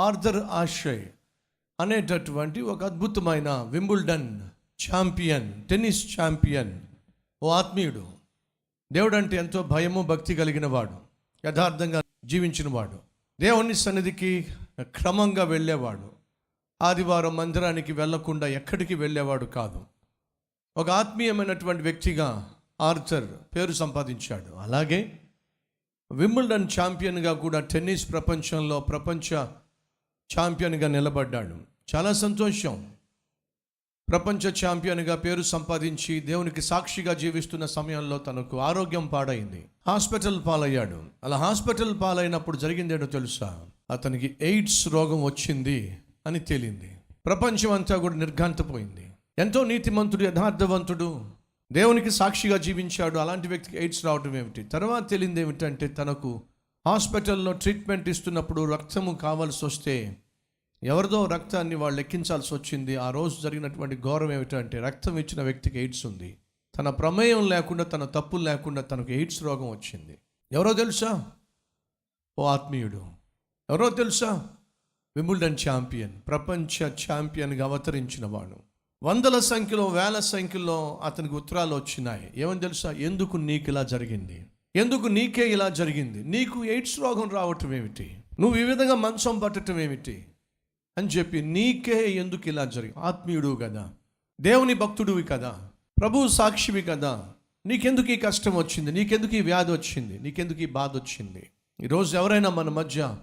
Arthur ఆషయ్ అనేటటువంటి ఒక అద్భుతమైన వింబుల్డన్ ఛాంపియన్ టెన్నిస్ ఛాంపియన్. ఓ ఆత్మీయుడు. దేవుడు అంటే ఎంతో భయము భక్తి కలిగిన వాడు యథార్థంగా జీవించిన వాడు దేవుని సన్నిధికి క్రమంగా వెళ్ళేవాడు. ఆదివారం మందిరానికి వెళ్ళకుండా ఎక్కడికి వెళ్ళేవాడు కాదు. ఒక ఆత్మీయమైనటువంటి వ్యక్తిగా ఆర్థర్ పేరు సంపాదించాడు. అలాగే వింబుల్డన్ ఛాంపియన్గా కూడా టెన్నిస్ ప్రపంచంలో ప్రపంచ ఛాంపియన్గా నిలబడ్డాడు. చాలా సంతోషం. ప్రపంచ ఛాంపియన్గా పేరు సంపాదించి దేవునికి సాక్షిగా జీవిస్తున్న సమయంలో తనకు ఆరోగ్యం పాడైంది. హాస్పిటల్ పాలయ్యాడు. అలా హాస్పిటల్ పాలైనప్పుడు జరిగిందేటో తెలుసా? అతనికి ఎయిడ్స్ రోగం వచ్చింది అని తేలింది. ప్రపంచం అంతా కూడా నిర్ఘాంతపోయింది. ఎంతో నీతిమంతుడు యథార్థవంతుడు దేవునికి సాక్షిగా జీవించాడు. అలాంటి వ్యక్తికి ఎయిడ్స్ రావడం ఏమిటి? తర్వాత తెలియంది ఏమిటంటే తనకు హాస్పిటల్లో ట్రీట్మెంట్ ఇస్తున్నప్పుడు రక్తము కావాల్సి వస్తే ఎవరిదో రక్తాన్ని వాళ్ళు లెక్కించాల్సి వచ్చింది. ఆ రోజు జరిగినటువంటి గౌరవం ఏమిటంటే రక్తం ఇచ్చిన వ్యక్తికి ఎయిడ్స్ ఉంది. తన ప్రమేయం లేకుండా తన తప్పులు లేకుండా తనకు ఎయిడ్స్ రోగం వచ్చింది. ఎవరో తెలుసా? ఓ ఆత్మీయుడు. ఎవరో తెలుసా? విముల్డన్ ఛాంపియన్ ప్రపంచ ఛాంపియన్గా అవతరించిన వాడు. వందల సంఖ్యలో వేల సంఖ్యలో అతనికి ఉత్తరాలు వచ్చినాయి. ఏమని తెలుసా? ఎందుకు నీకు ఇలా జరిగింది? ఎందుకు నీకే ఇలా జరిగింది? నీకు ఎయిడ్స్ రోగం రావటం ఏమిటి? నువ్వు ఈ విధంగా మంచం పట్టడం ఏమిటి? అని చెప్పి నీకే ఎందుకు ఇలా జరిగి? ఆత్మీయుడు కదా. దేవుని భక్తుడివి కదా. ప్రభు సాక్షివి కదా. నీకెందుకు ఈ కష్టం వచ్చింది? నీకెందుకు ఈ వ్యాధి వచ్చింది? నీకెందుకు ఈ బాధ వచ్చింది? ఈరోజు ఎవరైనా మన మధ్య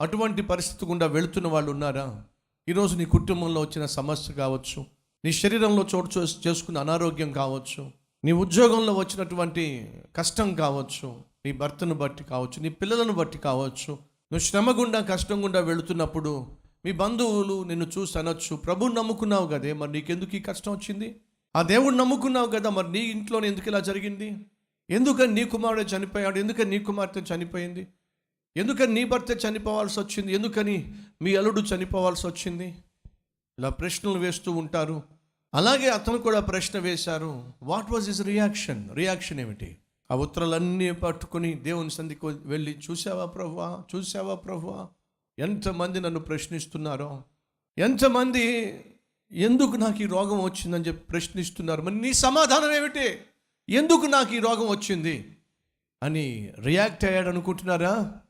అటువంటి పరిస్థితి గుండా వెళుతున్న వాళ్ళు ఉన్నారా? ఈరోజు నీ కుటుంబంలో వచ్చిన సమస్య కావచ్చు నీ శరీరంలో చోటు చేసుకున్న అనారోగ్యం కావచ్చు నీ ఉద్యోగంలో వచ్చినటువంటి కష్టం కావచ్చు నీ భర్తను బట్టి కావచ్చు నీ పిల్లలను బట్టి కావచ్చు నువ్వు శ్రమ గుండా కష్టం గుండా వెళుతున్నప్పుడు మీ బంధువులు నిన్ను చూసి అనొచ్చు ప్రభు నమ్ముకున్నావు కదే మరి నీకెందుకు ఈ కష్టం వచ్చింది? ఆ దేవుడిని నమ్ముకున్నావు కదా మరి నీ ఇంట్లోనే ఎందుకు ఇలా జరిగింది? ఎందుకని నీ కుమారుడు చనిపోయాడు? ఎందుకని నీ కుమార్తె చనిపోయింది? ఎందుకని నీ భర్త చనిపోవాల్సి వచ్చింది? ఎందుకని మీ అల్లుడు చనిపోవాల్సి వచ్చింది? ఇలా ప్రశ్నలు వేస్తూ ఉంటారు. అలాగే అతను కూడా ప్రశ్న వేశారు what was his reaction reaction ఏమిటి? ఆ ఉత్తరాలన్నీ పట్టుకొని దేవుని సంధికి వెళ్ళి చూసావా ప్రభువా చూసావా ప్రభువా ఎంతమంది నన్ను ప్రశ్నిస్తున్నారో? ఎంతమంది ఎందుకు నాకు ఈ రోగం వచ్చిందని చెప్పి ప్రశ్నిస్తున్నారు? మరి నీ సమాధానం ఏమిటి? ఎందుకు నాకు ఈ రోగం వచ్చింది? అని రియాక్ట్ అయ్యాడు అనుకుంటున్నారా?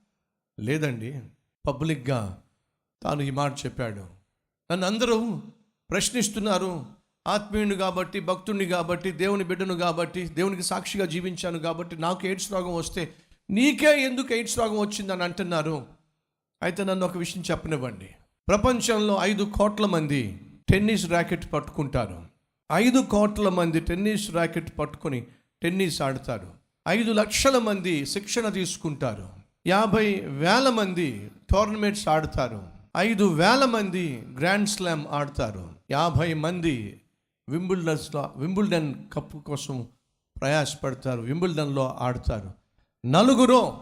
లేదండి. పబ్లిక్గా తాను ఈ మాట చెప్పాడు. నన్ను అందరూ ప్రశ్నిస్తున్నారు. ఆత్మీయుని కాబట్టి భక్తుడిని కాబట్టి దేవుని బిడ్డను కాబట్టి దేవునికి సాక్షిగా జీవించాను కాబట్టి నాకు ఎయిడ్స్ రోగం వస్తే నీకే ఎందుకు ఎయిడ్స్ రోగం వచ్చిందని అంటున్నారు. అయితే నన్ను ఒక విషయం చెప్పనివ్వండి. ప్రపంచంలో ఐదు కోట్ల మంది టెన్నిస్ ర్యాకెట్ పట్టుకుంటారు. ఐదు కోట్ల మంది టెన్నిస్ ర్యాకెట్ పట్టుకొని టెన్నిస్ ఆడతారు. ఐదు లక్షల మంది శిక్షణ తీసుకుంటారు. యాభై వేల మంది టోర్నమెంట్స్ ఆడతారు. ఐదు వేల మంది గ్రాండ్ స్లామ్ ఆడతారు. యాభై మంది వింబుల్డన్స్లో వింబుల్డన్ కప్పు కోసం ప్రయాసపడతారు వింబుల్డన్లో ఆడతారు. నలుగురు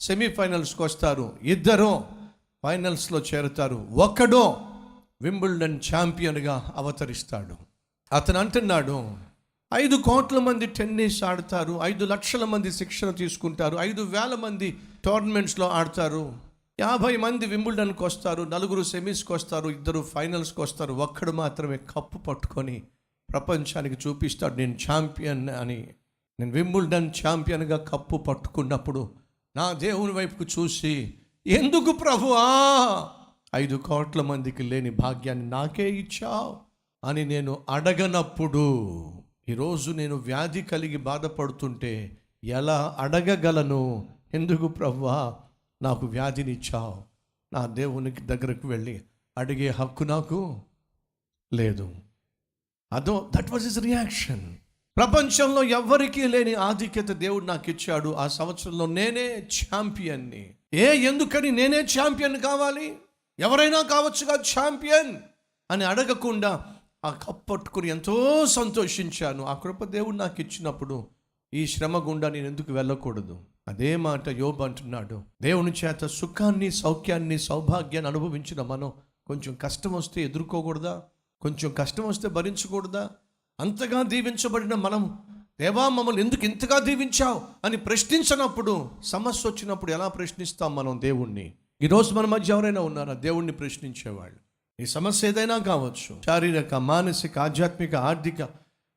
సెమీఫైనల్స్కి వస్తారు ఇద్దరు ఫైనల్స్లో చేరుతారు. ఒక్కడు వింబుల్డన్ ఛాంపియన్గా అవతరిస్తాడు. అతను అంటున్నాడు ఐదు కోట్ల మంది టెన్నిస్ ఆడతారు ఐదు లక్షల మంది శిక్షణ తీసుకుంటారు ఐదు వేల మంది టోర్నమెంట్స్లో ఆడతారు. యాభై మంది వింబుల్డన్కి వస్తారు నలుగురు సెమీస్కి వస్తారు ఇద్దరు ఫైనల్స్కి వస్తారు. ఒక్కడు మాత్రమే కప్పు పట్టుకొని ప్రపంచానికి చూపిస్తాడు నేను ఛాంపియన్ అని. నేను వింబుల్డన్ ఛాంపియన్గా కప్పు పట్టుకున్నప్పుడు నా దేవుని వైపుకు చూసి ఎందుకు ప్రభువా? ఐదు కోట్ల మందికి లేని భాగ్యాన్ని నాకే ఇచ్చావు అని నేను అడగనప్పుడు ఈరోజు నేను వ్యాధి కలిగి బాధపడుతుంటే ఎలా అడగగలను? ఎందుకు ప్రభువా? నాకు వ్యాధినిచ్చావు నా దేవునికి దగ్గరకు వెళ్ళి అడిగే హక్కు నాకు లేదు. అదో దట్ వాజ్ ఇస్ రియాక్షన్ ప్రపంచంలో ఎవ్వరికీ లేని ఆధిక్యత దేవుడు నాకు ఇచ్చాడు. ఆ సంవత్సరంలో నేనే ఛాంపియన్ని. ఏ ఎందుకని నేనే ఛాంపియన్ కావాలి? ఎవరైనా కావచ్చుగా ఛాంపియన్? అని అడగకుండా ఆ కప్పట్టుకుని ఎంతో సంతోషించాను. ఆ కృప దేవుడు నాకు ఇచ్చినప్పుడు ఈ శ్రమ గుండా నేను ఎందుకు వెళ్ళకూడదు? అదే మాట యోబ్ అంటున్నాడు. దేవుని చేత సుఖాన్ని సౌఖ్యాన్ని సౌభాగ్యాన్ని అనుభవించిన మనం కొంచెం కష్టం వస్తే ఎదుర్కోకూడదా? కొంచెం కష్టం వస్తే భరించకూడదా? అంతగా దీవించబడిన మనం దేవా మమ్మల్ని ఎందుకు ఇంతగా దీవించావు? అని ప్రశ్నించినప్పుడు సమస్య వచ్చినప్పుడు ఎలా ప్రశ్నిస్తాం మనం దేవుణ్ణి? ఈరోజు మన మధ్య ఎవరైనా ఉన్నారా? దేవుణ్ణి ప్రశ్నించేవాళ్ళు. ఈ సమస్య ఏదైనా కావచ్చు. శారీరక మానసిక ఆధ్యాత్మిక ఆర్థిక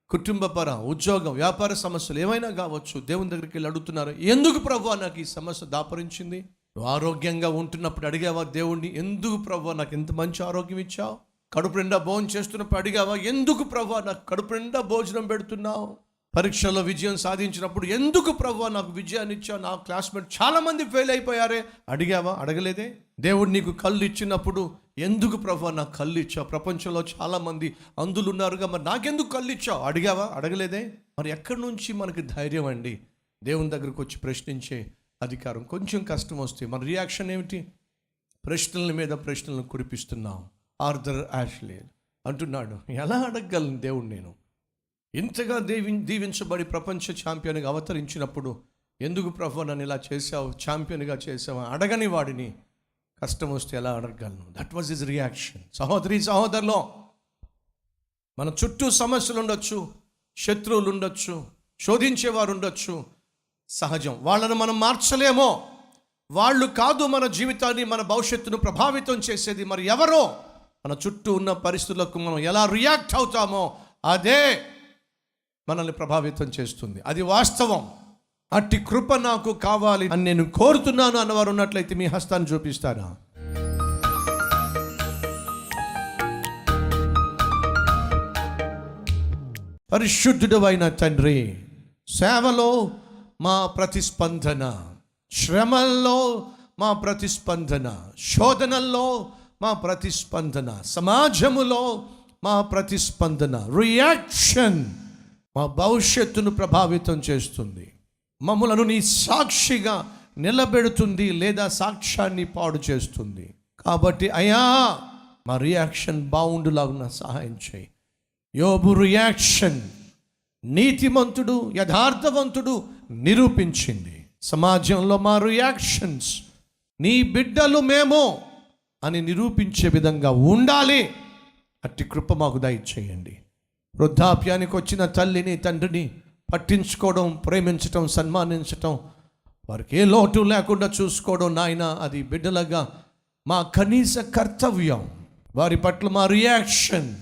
కుటుంబపర ఉద్యోగం వ్యాపార సమస్యలు ఏమైనా కావచ్చు దేవుని దగ్గరికి వెళ్ళి అడుగుతున్నారు? ఎందుకు ప్రభు నాకు ఈ సమస్య దాపరించింది? నువ్వు ఆరోగ్యంగా ఉంటున్నప్పుడు అడిగావా దేవుణ్ణి? ఎందుకు ప్రభు నాకు ఎంత మంచి ఆరోగ్యం ఇచ్చావు? కడుపు నిండా భోజనం చేస్తున్నప్పుడు అడిగావా? ఎందుకు ప్రభా నాకు కడుపు నిండా భోజనం పెడుతున్నావు? పరీక్షల్లో విజయం సాధించినప్పుడు ఎందుకు ప్రభు నాకు విజయాన్ని ఇచ్చావు? నా క్లాస్మేట్ చాలామంది ఫెయిల్ అయిపోయారే. అడిగావా? అడగలేదే? దేవుడు నీకు కళ్ళు ఇచ్చినప్పుడు ఎందుకు ప్రభు నాకు కళ్ళు ఇచ్చావు? ప్రపంచంలో చాలామంది అందులు ఉన్నారుగా మరి నాకెందుకు కళ్ళు ఇచ్చావు? అడిగావా? అడగలేదే? మరి ఎక్కడి నుంచి మనకి ధైర్యం అండి? దేవుని దగ్గరకు వచ్చి ప్రశ్నించే అధికారం కొంచెం కష్టం వస్తే మన రియాక్షన్ ఏమిటి? ప్రశ్నల మీద ప్రశ్నలను కురిపిస్తున్నాం. ఆర్థర్ యాష్లే అంటున్నాడు. ఎలా అడగగలను దేవుడు నేను? ఇంతగా దేవి దీవించబడి ప్రపంచ ఛాంపియన్గా అవతరించినప్పుడు ఎందుకు ప్రభు నన్ను ఇలా చేసావు ఛాంపియన్గా చేసావు అడగని వాడిని? కష్టం వస్తే ఎలా అడగగలను? దట్ వాజ్ ఇస్ రియాక్షన్ సహోదరి సహోదరులో మన చుట్టూ సమస్యలు ఉండొచ్చు శత్రువులు ఉండొచ్చు శోధించేవారు ఉండొచ్చు. సహజం. వాళ్ళను మనం మార్చలేమో. వాళ్ళు కాదు మన జీవితాన్ని మన భవిష్యత్తును ప్రభావితం చేసేది. మరి ఎవరో మన చుట్టూ ఉన్న పరిస్థితులకు మనం ఎలా రియాక్ట్ అవుతామో అదే మనల్ని ప్రభావితం చేస్తుంది. అది వాస్తవం. అట్టి కృప నాకు కావాలి అని నేను కోరుతున్నాను అన్నవారు ఉన్నట్లయితే మీ హస్తాన్ని చూపిస్తారా? పరిశుద్ధుడు అయిన తండ్రి సేవలో మా ప్రతిస్పందన శ్రమల్లో మా ప్రతిస్పందన శోధనల్లో మా ప్రతిస్పందన. సమాజములో మా ప్రతిస్పందన. రియాక్షన్ మా భవిష్యత్తును ప్రభావితం చేస్తుంది. మమ్మలను నీ సాక్షిగా నిలబెడుతుంది లేదా సాక్ష్యాన్ని పాడు చేస్తుంది. కాబట్టి అయా మా రియాక్షన్ బాగుండులాగున సహాయం చేయి. యోబు రియాక్షన్ నీతిమంతుడు యథార్థవంతుడు నిరూపించింది. సమాజంలో మా రియాక్షన్స్ నీ బిడ్డలు మేము అని నిరూపించే విధంగా ఉండాలి. అట్టి కృప మాకు దయచేయండి. వృద్ధాప్యానికి వచ్చిన తల్లిని తండ్రిని పట్టించుకోవడం ప్రేమించటం సన్మానించటం వారికి ఏ లోటు లేకుండా చూసుకోవడం నాయన అది బిడ్డలగా మా కనీస కర్తవ్యం. వారి పట్ల మా రియాక్షన్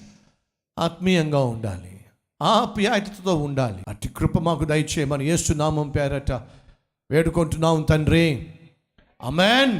ఆత్మీయంగా ఉండాలి. ఆప్యాయతతో ఉండాలి. అట్టి కృప మాకు దయచేయమని ఏసునామం పేరట వేడుకుంటున్నాం తండ్రి. అమెన్